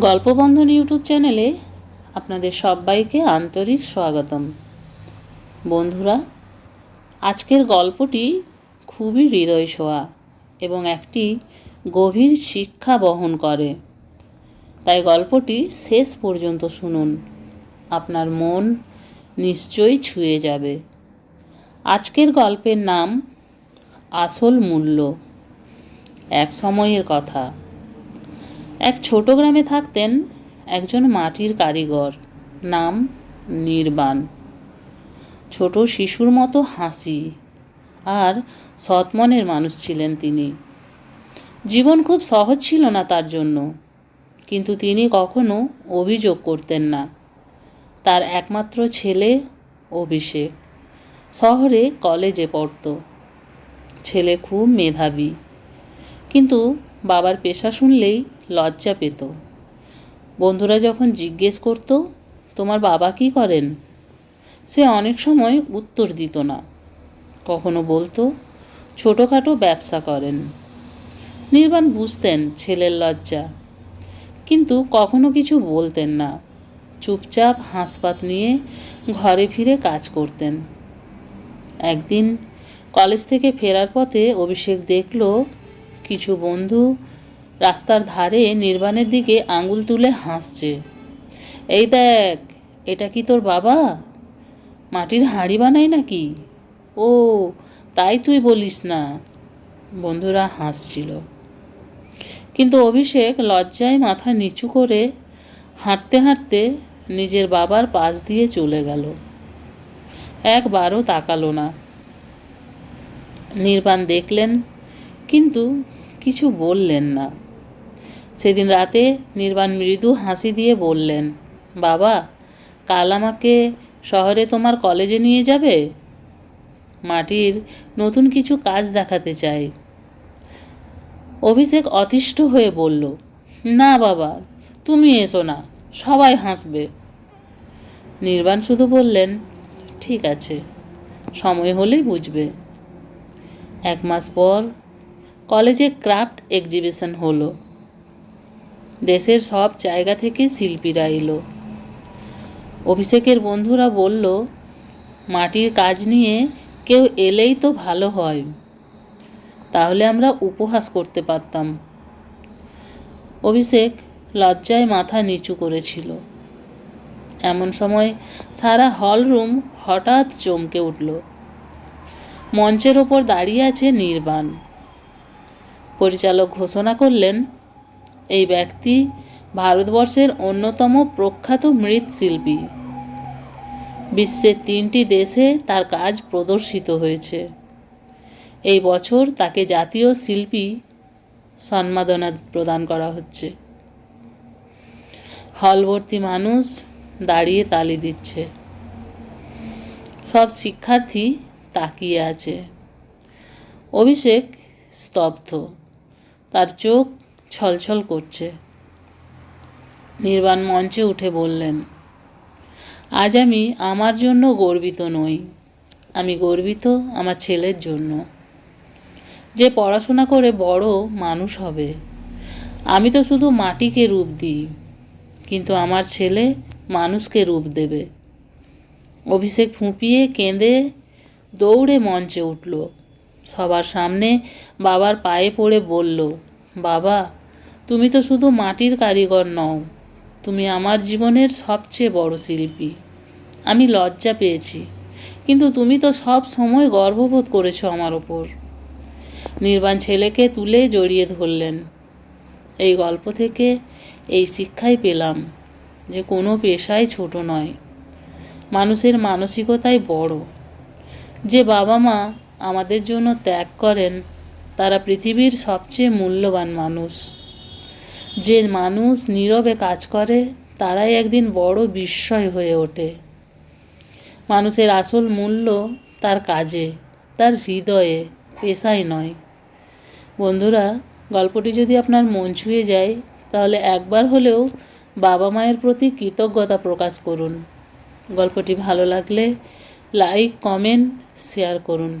গল্পবন্ধন YouTube চ্যানেলে আপনাদের সবাইকে আন্তরিক স্বাগতম। বন্ধুরা, আজকের গল্পটি খুবই হৃদয় ছোঁয়া এবং একটি গভীর শিক্ষা বহন করে। তাই গল্পটি শেষ পর্যন্ত শুনুন। আপনার মন নিশ্চয়ই ছুঁয়ে যাবে। আজকের গল্পের নাম আসল মূল্য। এক সময়ের কথা। এক ছোট গ্রামে থাকতেন একজন মাটির কারিগর, নাম নির্বাণ। ছোট শিশুর মতো হাসি আর সৎমনের মানুষ ছিলেন তিনি। জীবন খুব সহজ ছিল না তার জন্য, কিন্তু তিনি কখনো অভিযোগ করতেন না। তার একমাত্র ছেলে অভিষেক শহরে কলেজে পড়ত। ছেলে খুব মেধাবী, কিন্তু বাবার পেশা শুনলেই লজ্জা পেত। বন্ধুরা যখন জিজ্ঞেস করত, তোমার বাবা কি করেন? সে অনেক সময় উত্তর দিত না। কখনো বলতো, ছোটোখাটো ব্যবসা করেন। নির্বাণ বুঝতেন ছেলের লজ্জা, কিন্তু কখনো কিছু বলতেন না। চুপচাপ হাঁসপাত নিয়ে ঘরে ফিরে কাজ করতেন। একদিন কলেজ থেকে ফেরার পথে অভিষেক দেখল কিছু বন্ধু রাস্তার ধারে নির্বাণের দিকে আঙুল তুলে হাসছে। এই দেখ, এটা কি তোর বাবা? মাটির হাঁড়ি বানাই নাকি? ও, তাই তুই বলিস না। বন্ধুরা হাসছিল। কিন্তু অভিষেক লজ্জায় মাথা নিচু করে হাঁটতে হাঁটতে নিজের বাবার পাশ দিয়ে চলে গেল। একবারও তাকালো না। নির্বাণ দেখলেন, কিন্তু কিছু বললেন না। সেদিন রাতে নির্বাণ মৃদু হাসি দিয়ে বললেন, বাবা, কাল আমাকে শহরে তোমার কলেজে নিয়ে যাবে? মাটির নতুন কিছু কাজ দেখাতে চাই। অভিষেক অতিষ্ঠ হয়ে বলল, না বাবা, তুমি এসো না, সবাই হাসবে। নির্বাণ শুধু বললেন, ঠিক আছে, সময় হলেই বুঝবে। এক মাস পর কলেজে ক্রাফট এক্সিবিশন হলো। দেশের সব জায়গা থেকে শিল্পীরা এলো। অভিষেকের বন্ধুরা বলল, মাটির কাজ নিয়ে কেউ এলেই তো ভালো হয়। তাহলে আমরা উপহাস করতে পারতাম। অভিষেক লজ্জায় মাথা নিচু করেছিল। এমন সময় সারা হল রুম হঠাৎ চমকে উঠল। মঞ্চের ওপর দাঁড়িয়ে আছে নির্বাণ। পরিচালক ঘোষণা করলেন, এই ব্যক্তি ভারতবর্ষের অন্যতম প্রখ্যাত মৃৎশিল্পী। বিশ্বের তিনটি দেশে তার কাজ প্রদর্শিত হয়েছে। এই বছর তাকে জাতীয় শিল্পী সম্মাননা প্রদান করা হচ্ছে। হলভর্তি মানুষ দাঁড়িয়ে তালি দিচ্ছে। সব শিক্ষার্থী তাকিয়ে আছে। অভিষেক স্তব্ধ। তার চোখ ছলছল করছে। নির্বাণ মঞ্চে উঠে বললেন, আজ আমি আমার জন্য গর্বিত নই। আমি গর্বিত আমার ছেলের জন্য। যে পড়াশোনা করে বড় মানুষ হবে। আমি তো শুধু মাটিকে রূপ দিই, কিন্তু আমার ছেলে মানুষকে রূপ দেবে। অভিষেক ফুঁপিয়ে কেঁদে দৌড়ে মঞ্চে উঠল। সবার সামনে বাবার পায়ে পড়ে বলল, বাবা, তুমি তো শুধু মাটির কারিগর নও, তুমি আমার জীবনের সবচেয়ে বড় শিল্পী। আমি লজ্জা পেয়েছি, কিন্তু তুমি তো সব সময় গর্ববোধ করেছ আমার ওপর। নির্বাণ ছেলেকে তুলে জড়িয়ে ধরলেন। এই গল্প থেকে এই শিক্ষাই পেলাম যে কোনো পেশাই ছোট নয়, মানুষের মানসিকতাই বড়। যে বাবা মা আমাদের জন্য ত্যাগ করেন, তারা পৃথিবীর সবচেয়ে মূল্যবান মানুষ। যে মানুষ নীরবে কাজ করে, তারাই একদিন বড় বিস্ময় হয়ে ওঠে। মানুষের আসল মূল্য তার কাজে, তার হৃদয়ে পেশায় নয়। বন্ধুরা, গল্পটি যদি আপনার মন ছুঁয়ে যায়, তাহলে একবার হলেও বাবা মায়ের প্রতি কৃতজ্ঞতা প্রকাশ করুন। গল্পটি ভালো লাগলে লাইক, কমেন্ট, শেয়ার করুন।